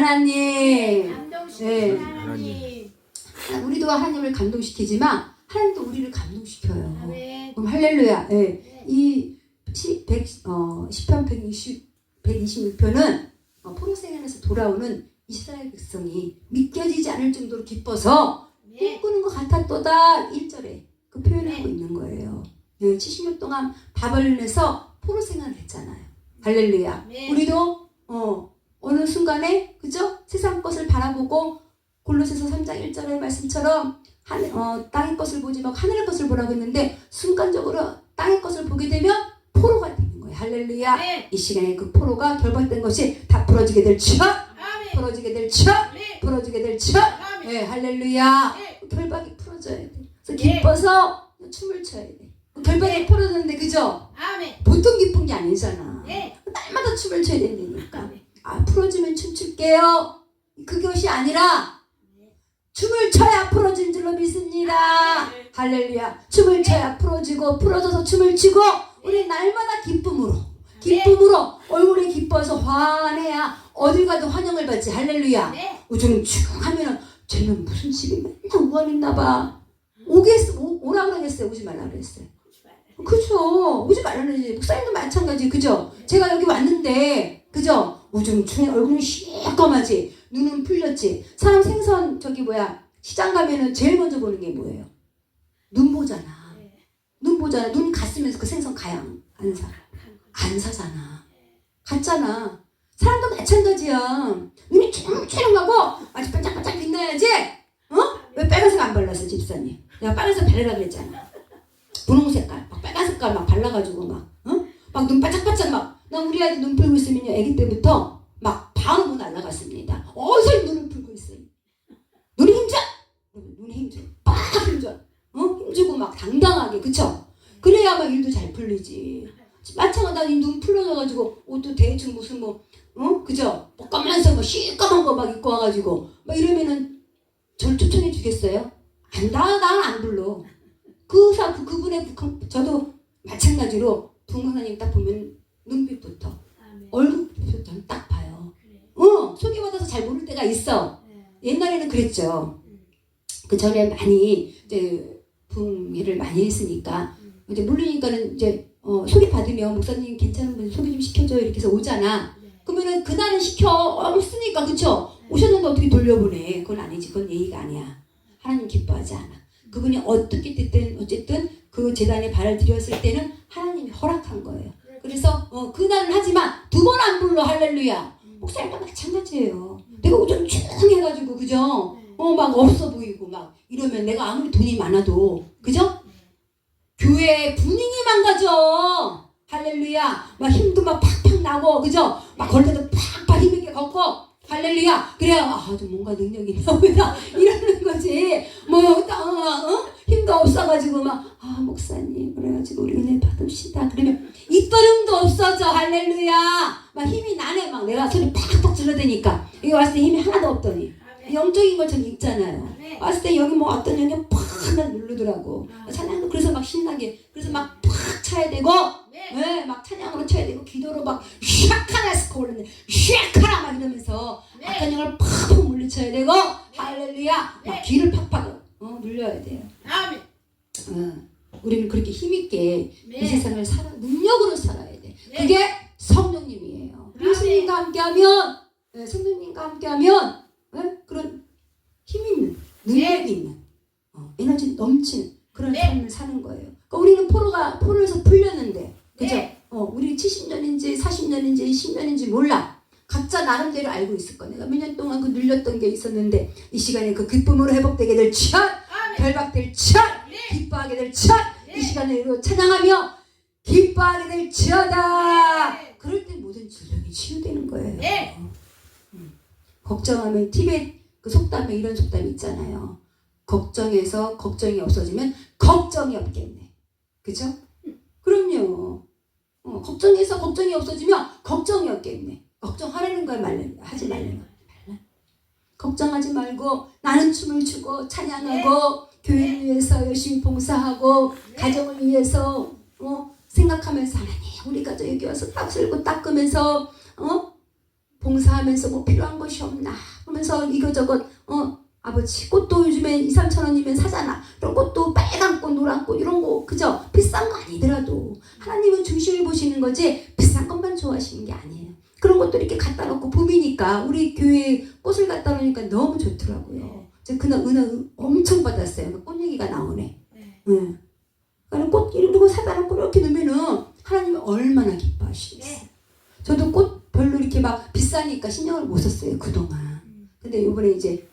하나님. 네. 하나님. 우리도 하나님을 감동시키지만 하나님도 우리를 감동시켜요. 아멘. 그럼 할렐루야. 예. 네. 이 10, 100, 어, 10편 120, 126편은 어, 포로생활에서 돌아오는 이스라엘 백성이 믿겨지지 않을 정도로 기뻐서 네. 꿈꾸는 것 같았도다 1절에 그 표현을 하고 네. 있는 거예요. 예, 70년 동안 바벨론에서 포로 생활을 했잖아요. 할렐루야. 네. 우리도 어, 어느 순간에 그죠? 세상 것을 바라보고 골로새서 3장 1절의 말씀처럼 한, 어, 땅의 것을 보지 말고 하늘의 것을 보라고 했는데 순간적으로 땅의 것을 보게 되면 포로가 되는 거예요. 할렐루야. 네. 이 시간에 그 포로가 결박된 것이 다 풀어지게 될 쳐, 아멘. 풀어지게 될 쳐, 네. 풀어지게 될 쳐. 아멘. 예, 할렐루야. 네. 결박이 풀어져야 돼. 그래서 예. 기뻐서 춤을 춰야 돼. 결박이 풀어졌는데 그죠? 아멘. 보통 기쁜 게 아니잖아. 네. 날마다 춤을 춰야 된다니까. 아멘. 아, 풀어주면 춤출게요. 그것이 아니라 춤을 춰야 풀어진 줄로 믿습니다. 네. 할렐루야. 춤을 춰야 풀어지고 풀어져서 춤을 추고 우리 날마다 기쁨으로 기쁨으로 얼굴에 기뻐서 환해야 어딜 가도 환영을 받지. 할렐루야. 네. 우중충 하면은 쟤는 무슨 집이 맨날 우한있나 봐. 오겠어 오, 오라 그러겠어요. 오지 말라 그랬어요. 그죠. 오지 말라는 목사님도 마찬가지. 그죠. 제가 여기 왔는데 그죠. 우중충해 얼굴은 시꺼하지 눈은 풀렸지. 사람 생선 저기 뭐야 시장 가면은 제일 먼저 보는 게 뭐예요? 눈 보잖아. 네. 눈 보잖아. 눈 갔으면서 그 생선 가양 안 사. 안 사잖아. 갔잖아. 사람도 마찬가지야. 눈이 쭈렁쭈렁하고 아주 반짝반짝 빛나야지. 어? 왜 빨간색 안 발랐어 집사님? 내가 빨간색 바르라 그랬잖아. 분홍 색깔, 막 빨간 색깔 막 발라가지고 막, 어? 막눈 바짝바짝 막. 나 우리 아이들 눈 풀고 있으면요, 아기 때부터 막 바로 날라갔습니다. 어디서 눈을 풀고 있어요? 눈이 힘줘? 눈이 힘줘. 빡 힘줘. 어? 힘주고 막 당당하게, 그쵸? 그래야 막 일도 잘 풀리지. 마찬가지로 눈 풀어져가지고 옷도 대충 무슨 뭐, 어? 그죠? 뽀까면서 뭐 시꺼먼 거 막 입고 와가지고 막 이러면은 절 추천해 주겠어요? 안, 나, 나안 불러. 그, 사, 그, 그분의 북한, 저도 마찬가지로 부흥사님 딱 보면 눈빛부터, 아멘. 얼굴부터 딱 봐요. 그래. 어, 소개받아서 잘 모를 때가 있어. 네. 옛날에는 그랬죠. 그 전에 많이 이제 부흥회를 많이 했으니까 이제 모르니까는 이제 어, 소개 받으면 목사님 괜찮은 분 소개 좀 시켜줘요 이렇게 해서 오잖아. 네. 그러면은 그날은 시켜 없으니까 그쵸? 오셨는데 어떻게 돌려보내? 그건 아니지. 그건 예의가 아니야. 하나님 기뻐하지 않아. 그분이 어떻게 됐든 어쨌든 그 재단에 발을 들였을 때는 하나님이 허락한 거예요. 그래서 어, 그날은 하지만 두 번 안 불러 할렐루야. 목사님도 마찬가지예요. 내가 우중충해가지고 그죠? 어 막 없어 보이고 막 이러면 내가 아무리 돈이 많아도 그죠? 교회 분위기 망가져. 할렐루야. 막 힘도 막 팍팍 나고 그죠? 막걸 때도 팍팍 힘있게 걷고 할렐루야. 그래야 아 좀 뭔가 능력이 있나 보다 이러는 거지. 뭐 어, 어, 힘도 없어가지고 막 아 목사님 그래가지고 우리 은혜 받읍시다. 그러면 이떠름도 없어져 할렐루야. 막 힘이 나네 막 내가 소리 팍팍 질러대니까 여기 왔을 때 힘이 하나도 없더니. 영적인 걸전 있잖아요. 네. 왔을 때 여기 뭐 어떤 영이 팍 누르더라고. 찬양도 그래서 막 신나게 그래서 막 팍 차야 되고 네. 네, 막 찬양으로 쳐야 되고 기도로 막 샤카라 스코 올르네 샤카라 막 이러면서 네. 악한 영을 팍팍 물리쳐야 되고 할렐루야 막 네. 귀를 팍팍 어, 눌려야 돼요. 아멘. 어, 우리는 그렇게 힘 있게 이 네. 세상을 살아 능력으로 살아야 돼. 네. 그게 성령님이에요. 예수님과 함께하면 네, 성령님과 함께하면 네? 그런 힘 있는 능력이 있는 어, 에너지 넘치는 그런 네. 삶을 사는 거예요. 그러니까 우리는 포로가 포로에서 풀렸는데 그죠? 네. 어, 우리 70년인지 40년인지 10년인지 몰라. 각자 나름대로 알고 있을 거야. 내가 몇 년 동안 그 눌렸던 게 있었는데 이 시간에 그 기쁨으로 회복되게 될 첫, 아멘. 결박될 첫, 네. 기뻐하게 될 첫, 이 네. 시간에 로 찬양하며 기뻐하게 될 지어다. 네. 그럴 때 모든 질병이 치유되는 거예요. 네. 음. 걱정하면 티벳 그 속담에 이런 속담이 있잖아요. 걱정해서 걱정이 없어지면 걱정이 없겠네. 그죠? 그럼요. 어, 걱정해서 걱정이 없어지면 걱정이 없겠네. 걱정하라는 걸 말래, 하지 말라는 거. 말라. 걱정하지 말고 나는 춤을 추고 찬양하고 교회를 위해서 열심히 봉사하고 가정을 위해서 어, 생각하면서 하나님 우리 가족 여기 와서 딱 쓸고 닦으면서 어 봉사하면서 뭐 필요한 것이 없나 하면서 이거저것 어 아버지 꽃도 요즘에 2, 3천 원이면 사잖아. 이런 꽃도 빨간 꽃, 노란 꽃 이런 거 그죠? 비싼 거 아니더라도 하나님은 중심을 보시는 거지 비싼 것만 좋아하시는 게 아니에요. 그런 것도 이렇게 갖다 놓고 봄이니까 우리 교회에 꽃을 갖다 놓으니까 너무 좋더라고요. 제가 그날 은혜 엄청 받았어요. 꽃 얘기가 나오네. 네. 응. 그러니까 꽃거 사다 놓고 이렇게 놓으면은 하나님이 얼마나 기뻐하시겠어요. 네. 저도 꽃 별로 이렇게 막 비싸니까 신경을 못 썼어요 그동안. 근데 이번에 이제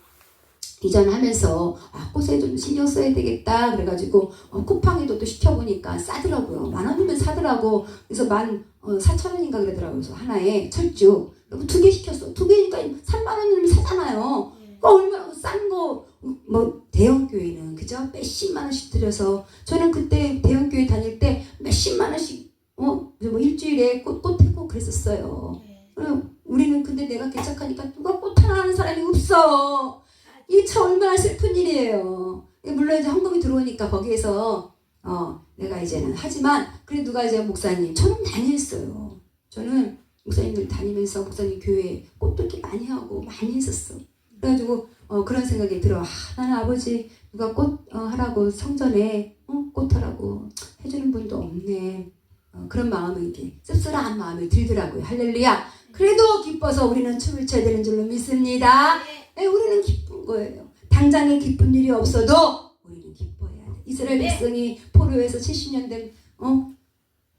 이전하면서 아 꽃에 좀 신경 써야 되겠다. 그래가지고 어, 쿠팡에도 또 시켜보니까 싸더라고요. 만 원이면 사더라고. 그래서 만 어, 4천 원인가 그러더라고요. 그래서 하나에 철쭉. 두개 시켰어. 두 개니까 3만 원이면 사잖아요. 네. 그 얼마나 싼 거? 뭐 대형 교회는 그죠? 몇십만 원씩 들여서. 저는 그때 대형 교회 다닐 때 몇십만 원씩 어 뭐 일주일에 꽃꽃 해고 그랬었어요. 네. 어, 우리는 근데 내가 개척하니까 누가 꽃 하나 하는 사람이 없어. 이게 참 얼마나 슬픈 일이에요. 물론 이제 헌금이 들어오니까 거기에서 어 내가 이제는 하지만 그래 누가 이제 목사님 저는 했어요. 저는 목사님들 다니면서 목사님 교회 꽃도 많이 하고 많이 했었어. 그래가지고 어 그런 생각이 들어. 아, 나는 아버지 누가 꽃 어, 하라고 성전에 어, 꽃 하라고 해주는 분도 없네. 어, 그런 마음이 이렇게 씁쓸한 마음이 들더라고요. 할렐루야. 그래도 기뻐서 우리는 춤을 춰야 되는 줄로 믿습니다. 네. 예, 우리는 기쁜 거예요. 당장에 기쁜 일이 없어도 우리는 기뻐해야 돼. 이스라엘 네. 백성이 포로에서 70년 된 어?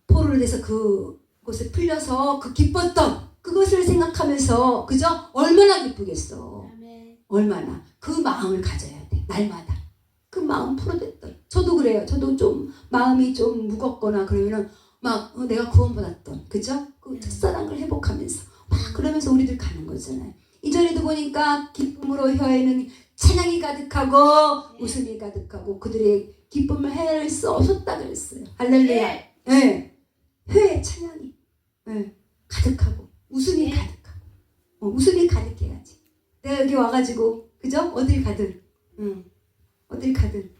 포로를 돼서 그곳에 풀려서 그 기뻤던 그것을 생각하면서 그죠? 얼마나 기쁘겠어. 얼마나 그 마음을 가져야 돼. 날마다. 그 마음 풀어댔던. 저도 그래요. 저도 좀 마음이 좀 무겁거나 그러면은 막 어, 내가 구원받았던 그죠? 그 첫사랑을 회복하면서 막 그러면서 우리들 가는 거잖아요. 이전에도 보니까 기쁨으로 혀에는 찬양이 가득하고 웃음이 가득하고 그들의 기쁨을 헤아릴 수 없었다 그랬어요. 할렐루야. 네. 예. 회에 찬양이 예. 가득하고 웃음이 네. 가득하고 어, 웃음이 가득해야지. 내가 여기 와가지고 그죠? 어딜 가든 응. 어딜 가든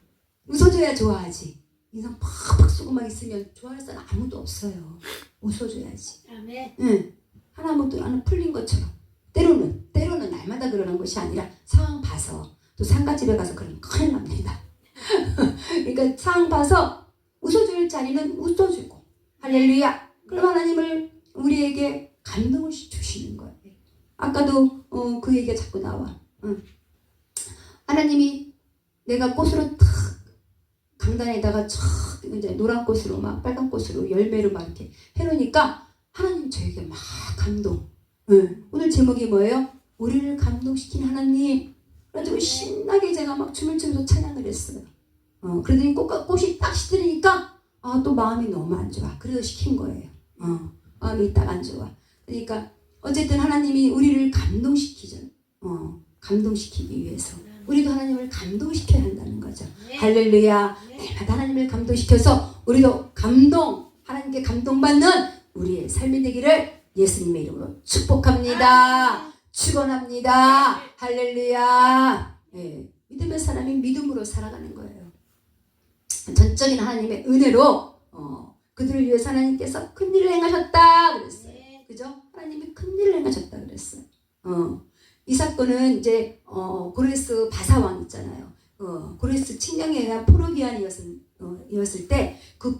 웃어줘야 좋아하지. 인상 팍팍 막 있으면 좋아할 사람 아무도 없어요. 웃어줘야지. 아멘. 응. 하나부터 하나 풀린 것처럼 때로는 때로는 날마다 그러는 것이 아니라 상황 봐서 또 상가집에 가서 그러면 큰일 납니다. 그러니까 상황 봐서 웃어줄 자리는 웃어주고 할렐루야. 그럼 하나님을 우리에게 감동을 주시는 거예요. 아까도 어, 그 얘기가 자꾸 나와. 응. 하나님이 내가 꽃으로 탁 강단에다가 촥 이제 노란 꽃으로 막 빨간 꽃으로 열매로 막 이렇게 해놓으니까 하나님 저에게 막 감동. 응. 오늘 제목이 뭐예요? 우리를 감동시킨 하나님. 그래가지고 신나게 제가 막 춤을 추면서 찬양을 했어요. 어, 그러더니 꽃, 꽃이 딱 시들으니까 아, 또 마음이 너무 안 좋아. 그래서 시킨 거예요. 어, 마음이 딱 안 좋아. 그러니까 어쨌든 하나님이 우리를 감동시키죠. 어, 감동시키기 위해서. 우리도 하나님을 감동시켜야 한다는 거죠. 네. 할렐루야. 날마다 하나님을 감동시켜서 우리도 감동, 하나님께 감동받는 우리의 삶이 되기를 예수님의 이름으로 축복합니다. 축원합니다. 할렐루야. 예, 믿음의 사람이 믿음으로 살아가는 거예요. 전적인 하나님의 은혜로 어, 그들을 위해서 하나님께서 큰 일을 행하셨다 그랬어요. 네. 그죠? 하나님이 큰 일을 행하셨다 그랬어요. 어, 이 사건은 이제 어, 고레스 바사왕 있잖아요. 어, 고레스 칙령에 의한 포로기한이었을 어, 이었을 때그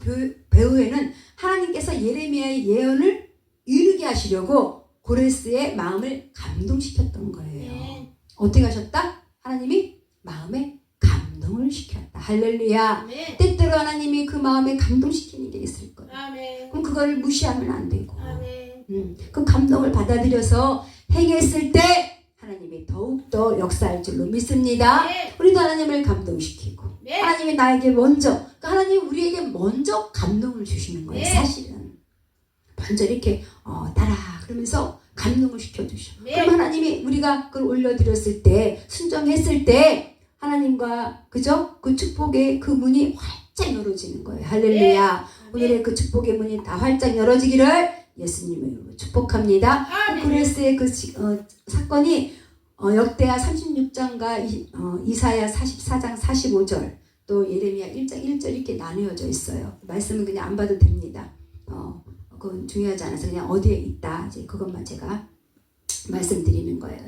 배후에는 하나님께서 예레미야의 예언을 이루게 하시려고 고레스의 마음을 감동시켰던 거예요. 네. 어떻게 하셨다? 하나님이 마음에 감동을 시켰다. 할렐루야. 아멘. 때때로 하나님이 그 마음에 감동시키는 게 있을 거예요. 아멘. 그럼 그걸 무시하면 안 되고. 아멘. 음, 그 감동을 받아들여서 행했을 때 하나님이 더욱더 역사할 줄로 믿습니다. 네. 우리도 하나님을 감동시키고 네. 하나님이 나에게 먼저 그러니까 하나님 우리에게 먼저 감동을 주시는 거예요. 네. 사실은 먼저 이렇게 어, 따라 그러면서 감동을 시켜주셔. 네. 그럼 하나님이 우리가 그걸 올려드렸을 때 순종했을 때 하나님과 그죠? 그 축복의 그 문이 활짝 열어지는 거예요. 할렐루야. 오늘의 그 축복의 문이 다 활짝 열어지기를 예수님의 이름으로 축복합니다. 아멘. 그레스의 그 시- 어, 사건이 어, 역대하 36장과 이, 어, 이사야 44장 45절 또 예레미야 1장 1절 이렇게 나누어져 있어요. 말씀은 그냥 안 봐도 됩니다. 어, 그건 중요하지 않아서 그냥 어디에 있다 이제 그것만 제가 말씀드리는 거예요.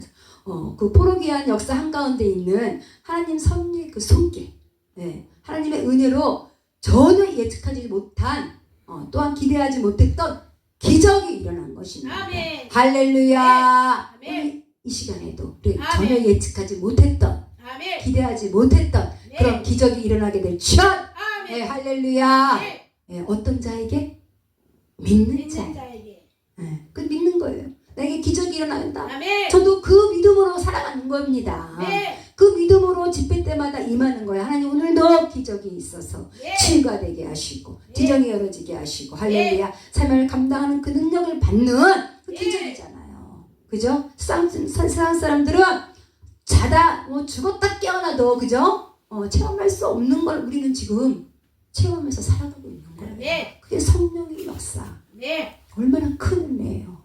어, 그 포로기한 역사 한가운데 있는 하나님 섭리의 그 손길, 예, 하나님의 은혜로 전혀 예측하지 못한, 어, 또한 기대하지 못했던 기적이 일어난 것입니다. 아멘. 할렐루야! 아멘. 우리 이 시간에도 우리 아멘. 전혀 예측하지 못했던, 아멘. 기대하지 못했던 네. 그런 기적이 일어나게 될 천! 예, 아멘. 할렐루야! 네. 예, 어떤 자에게? 믿는 자. 예, 그 믿는 거예요. 나에게 기적이 일어난다. 저도 그 믿음으로 살아가는 겁니다. 네. 그 믿음으로 집회 때마다 임하는 거예요. 하나님 오늘도 기적이 있어서 네. 치유가 되게 하시고 네. 지정이 열어지게 하시고 할렐루야 삶을 감당하는 그 능력을 받는 그 네. 기적이잖아요. 그죠? 세상, 사람들은 자다 뭐 죽었다 깨어나도 그죠? 어, 체험할 수 없는 걸 우리는 지금 체험하면서 살아가고 있는 거예요. 네. 그게 성령의 역사. 네. 얼마나 큰 은혜예요.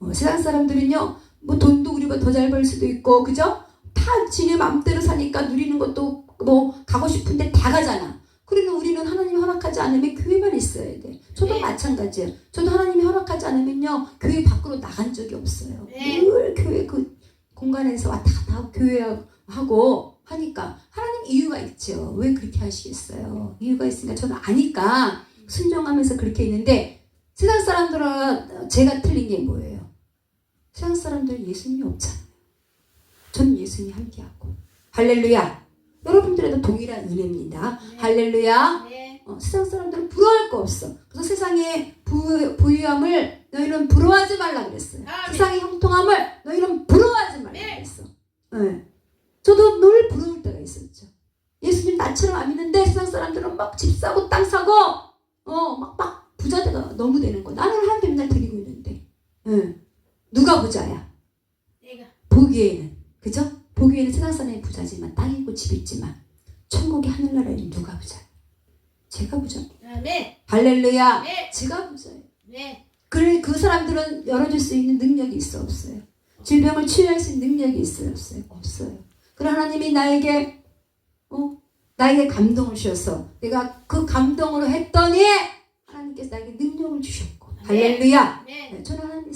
어, 세상 사람들은요, 뭐 돈도 우리보다 더 잘 벌 수도 있고, 그죠? 다 지네 마음대로 사니까 누리는 것도 뭐 가고 싶은데 다 가잖아. 그러면 우리는 하나님이 허락하지 않으면 교회만 있어야 돼. 저도 네. 마찬가지예요. 저도 하나님이 허락하지 않으면요, 교회 밖으로 나간 적이 없어요. 네. 늘 교회 그 공간에서 왔다 갔다 하고 교회하고 하니까 하나님 이유가 있죠. 왜 그렇게 하시겠어요? 이유가 있으니까 저는 아니까 순종하면서 그렇게 있는데 세상 사람들은 제가 틀린 게 뭐예요? 세상 사람들은 예수님이 없잖아요. 저는 예수님이 함께하고 할렐루야. 여러분들에도 동일한 은혜입니다. 네. 할렐루야. 네. 어, 세상 사람들은 부러워할 거 없어. 그래서 세상의 부, 부유함을 너희는 부러워하지 말라 그랬어요. 아멘. 세상의 형통함을 너희는 부러워하지 말라 네. 그랬어. 네. 저도 늘 부러울 때가 있었죠. 예수님 나처럼 안 믿는데 세상 사람들은 막 집 사고 땅 사고 어 막 막 부자가 너무 되는 거. 나는 하나님 맨날 드리고 있는데. 예. 누가 부자야? 내가. 보기에는 그죠? 보기에는 세상 사람이 부자지만 땅 있고 집 있지만 천국의 하늘나라에는 누가 부자? 제가 부자. 아멘. 할렐루야. 네. 제가 부자예요. 네. 그래 그 사람들은 열어줄 수 있는 능력이 있어 없어요. 질병을 치유할 수 있는 능력이 있어요 없어요 없어요. 그러나 하나님이 나에게 어 나에게 감동을 주셔서 내가 그 감동으로 했더니 하나님께서 나에게 능력을 주셨고 네. 할렐루야. 네. 네, 저는 하나님